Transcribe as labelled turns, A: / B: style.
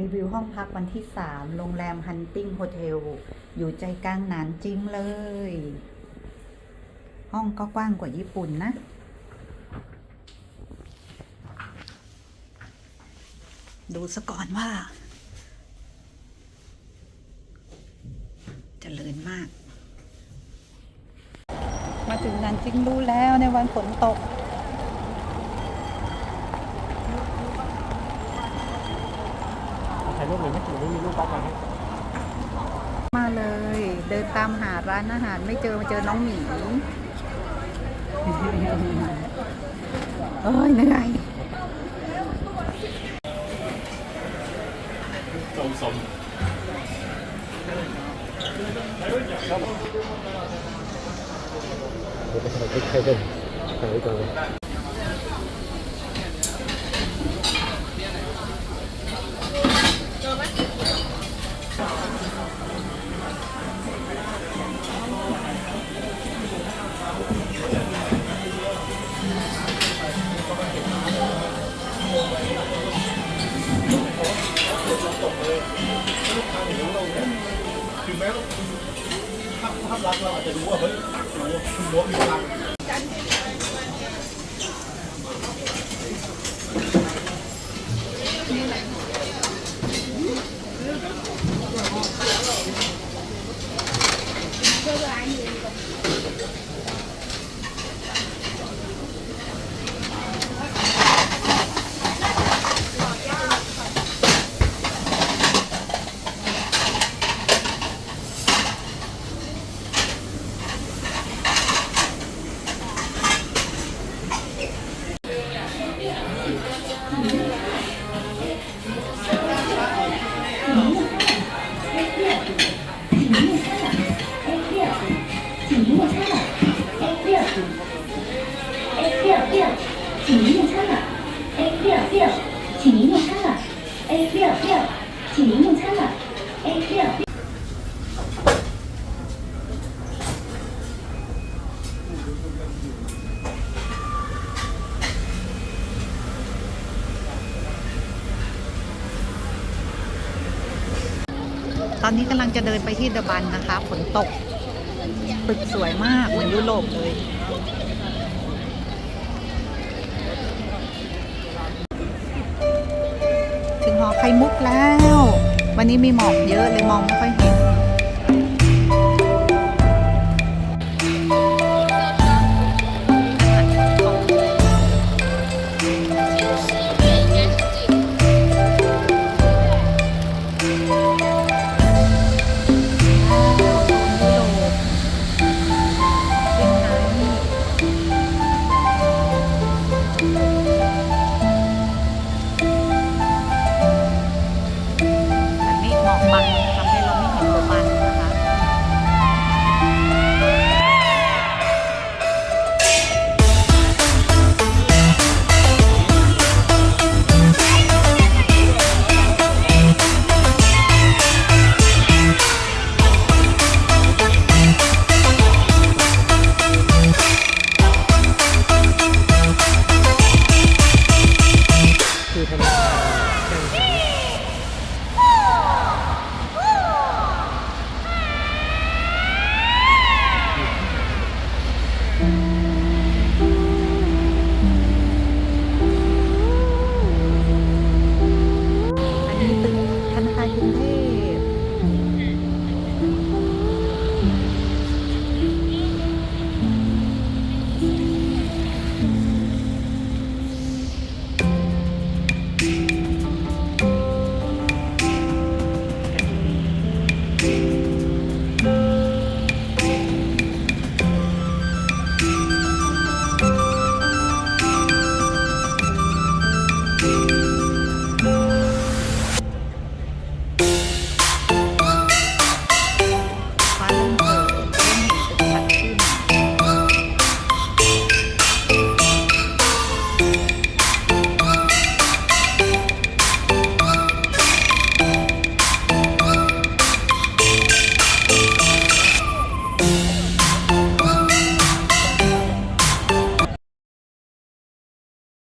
A: รีวิวห้องพักวันที่ 3 โรงแรมฮันติงโฮเทล อยู่ใจกลางหนานจริงเลย ห้องก็กว้างกว่าญี่ปุ่นนะ ดูซะก่อนว่าจเจริญมาก มาถึงนันจิงรู้แล้วในวันฝนตก
B: ถ่าย รูปเลยไหมหรือไม่มีรูปปั๊บมาให้
A: มาเลย เดินตามหาร้านอาหารไม่เจอมาเจอน้องหมีเอ้ยเหนื่อย
B: สมสมเดี๋ยวไปถ่ายคลิปให้ด้วยถ่ายไว้ก่อนเลยา
C: พภาพลักษณ์เราอาจจะรู้ว่าเฮ้ยโอ้โหคุณรั้วมีพลัง
D: 六六，请您用餐了，A 六六，请您用餐了，A 六六，请您用餐了，A 六六。
A: ตอนนี้กำลังจะเดินไปที่เดอะบันนะคะ ฝนตกตึกสวยมาก เหมือนยุโรปเลย หอไข่มุกแล้ว วันนี้มีหมอกเยอะเลยมองไม่ค่อยเห็นอั คื
B: อธ